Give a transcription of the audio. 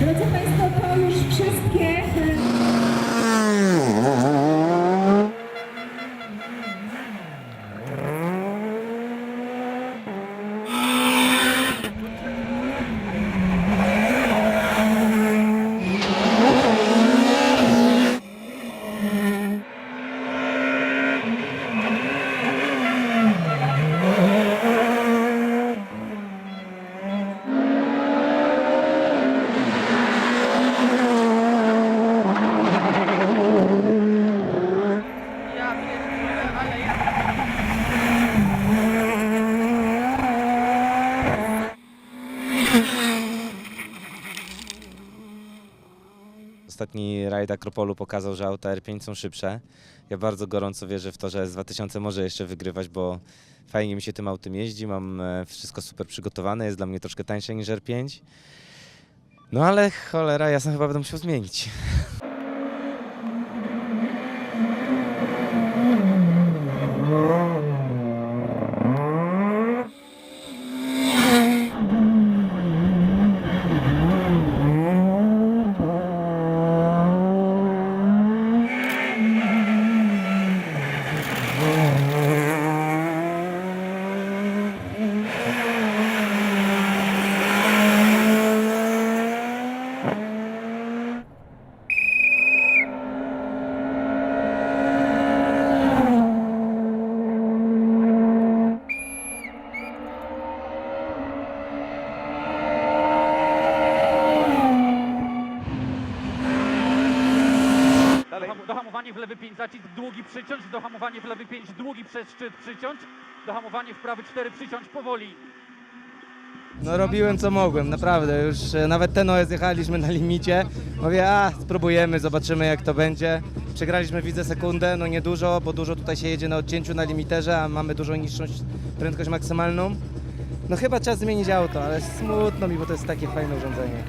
Drodzy Państwo, to już wszystkie. e, Ja pierdolę, ale ja... Ostatni rajd Akropolu pokazał, że auta R5 są szybsze. Ja bardzo gorąco wierzę w to, że S2000 może jeszcze wygrywać, bo fajnie mi się tym autem jeździ, mam e, wszystko super przygotowane, jest dla mnie troszkę tańsze niż R5. No ale cholera, ja sam chyba będę musiał zmienić. Doham- Dohamowanie w lewy 5, zacisk długi przyciąć, dohamowanie w lewy 5, długi przez szczyt przyciąć, dohamowanie w prawy 4 przyciąć powoli. No robiłem co mogłem, naprawdę. Już e, nawet ten OS jechaliśmy na limicie. Mówię, a spróbujemy, zobaczymy jak to będzie. Przegraliśmy widzę sekundę, no niedużo, bo dużo tutaj się jedzie na odcięciu na limiterze, a mamy dużo niższą prędkość maksymalną. No chyba czas zmienić auto, ale smutno mi, bo to jest takie fajne urządzenie.